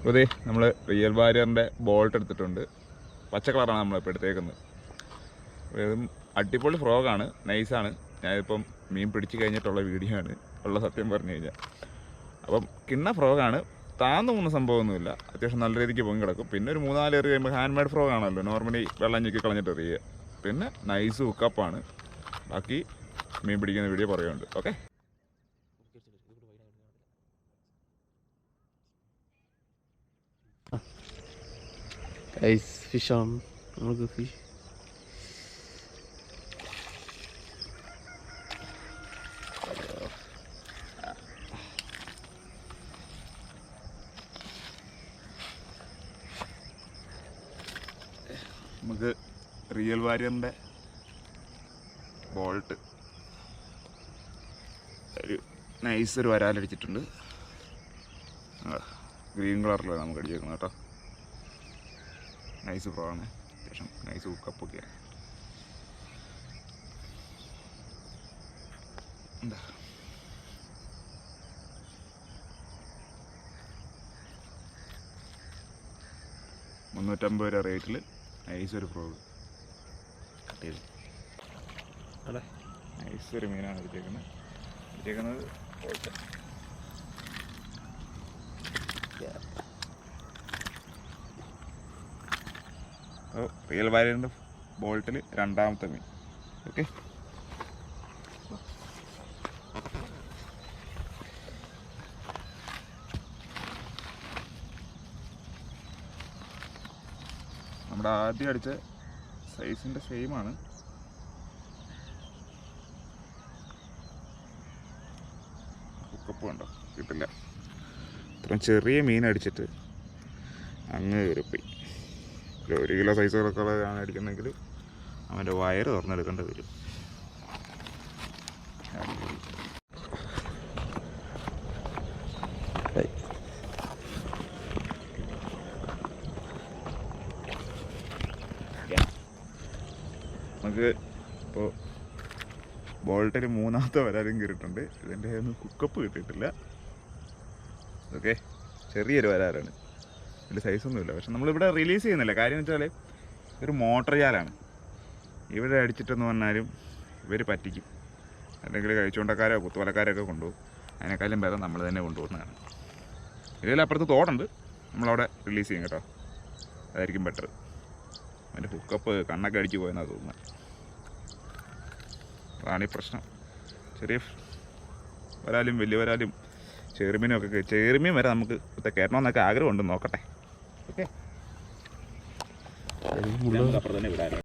അപ്പോൾ അതെ നമ്മൾ റിയൽ വാരിയറിന്റെ ബോൾട്ട് എടുത്തിട്ടുണ്ട്. പച്ച കളറാണ് നമ്മളിപ്പോൾ എടുത്തേക്കുന്നത്. അടിപൊളി ഫ്രോഗാണ് നൈസാണ് ഞാനിപ്പം മീൻ പിടിച്ച് കഴിഞ്ഞിട്ടുള്ള വീഡിയോ ആണ് ഉള്ള സത്യം പറഞ്ഞു കഴിഞ്ഞാൽ അപ്പം കിണ്ണ ഫ്രോഗാണ് താന്നു പോകുന്ന സംഭവമൊന്നുമില്ല. അത്യാവശ്യം നല്ല രീതിക്ക് പൊങ്ങി കിടക്കും. പിന്നെ ഒരു മൂന്നാൽ എറി കഴിയുമ്പോൾ ഹാൻഡ് മെയ്ഡ് ഫ്രോഗ് ആണല്ലോ നോർമലി വെള്ളം ഞെക്കി കളഞ്ഞിട്ട് എറിയുക. പിന്നെ നൈസ് ഹുക്കപ്പാണ് ബാക്കി മീൻ പിടിക്കുന്ന വീഡിയോ പറയുന്നുണ്ട്. ഓക്കെ ഗൈസ് ഫിഷാണ് നമുക്ക് ഫിഷ് നമുക്ക് റിയൽ വാരിയറിന്റെ ബോൾട്ട് ഒരു നൈസ് ഒരു വരാലടിച്ചിട്ടുണ്ട് ഗ്രീൻ കളറിലാണ് നമുക്ക് അടിച്ചേക്കുന്നത് കേട്ടോ. നൈസ് പ്രോ ആണ് അത്യാവശ്യം നൈസ് ഹുക്കപ്പൊക്കെയാണ് എന്താ? മുന്നൂറ്റമ്പത് രൂപ റേറ്റിൽ നൈസ് ഒരു ഫ്രോഗ് കട്ട് ചെയ്തു അതെ. നൈസ് ഒരു മീനാണ് അടിച്ചേക്കുന്നത് അടിച്ചേക്കുന്നത് പോയിട്ട് അപ്പോൾ റിയൽ വയലിന്റെ ബോൾട്ടിൽ രണ്ടാമത്തെ മീൻ. ഓക്കെ നമ്മുടെ ആദ്യം അടിച്ച സൈസിന്റെ സെയിമാണ് ഹുക്കപ്പ് കിട്ടില്ല. ഇത്രയും ചെറിയ മീൻ അടിച്ചിട്ട് അങ്ങ് കയറിപ്പോയി ഒരു കിലോ സൈസുകളൊക്കെ ആണ് അടിക്കുന്നതെങ്കിൽ അവന്റെ വയറ് തുറന്നെടുക്കേണ്ടി വരും. നമുക്ക് ഇപ്പോൾ ബോൾട്ടിൽ മൂന്നാമത്തെ വരാലും കയറിയിട്ടുണ്ട്. ഇതിന്റെ ഒന്നും കുക്കപ്പ് കിട്ടിയിട്ടില്ല. ഓക്കെ? ചെറിയൊരു വരാറാണ്. വലിയ സൈസൊന്നുമില്ല പക്ഷെ നമ്മളിവിടെ റിലീസ് ചെയ്യുന്നില്ല. കാര്യം വെച്ചാൽ ഒരു മോട്ടർ ജാലാണ്. ഇവിടെ അടിച്ചിട്ടെന്ന് പറഞ്ഞാലും ഇവർ പറ്റിക്കും. അല്ലെങ്കിൽ കഴിച്ചുകൊണ്ടക്കാരോ കുത്തുവലക്കാരൊക്കെ കൊണ്ടുപോകും. അതിനേക്കാളും ഭേദം നമ്മൾ തന്നെ കൊണ്ടുപോകുന്നതാണ്. ഇതിൽ അപ്പുറത്ത് തോടുണ്ട്. നമ്മളവിടെ റിലീസ് ചെയ്യും കേട്ടോ. അതായിരിക്കും ബെറ്റർ അതിന്റെ ഹുക്കപ്പ് കണ്ണൊക്കെ അടിച്ച് പോയെന്നാണ് തോന്നുന്നത് അതാണ് ഈ പ്രശ്നം. ചെറിയ വരാലും വലിയ വരാലും ചെറുമീനും ഒക്കെ ചെറുമീൻ വരെ നമുക്ക് ഇപ്പോഴത്തെ കയറണമെന്നൊക്കെ ആഗ്രഹമുണ്ട് നോക്കട്ടെ. ഓക്കെ. അപ്പുറം തന്നെ വിടാൻ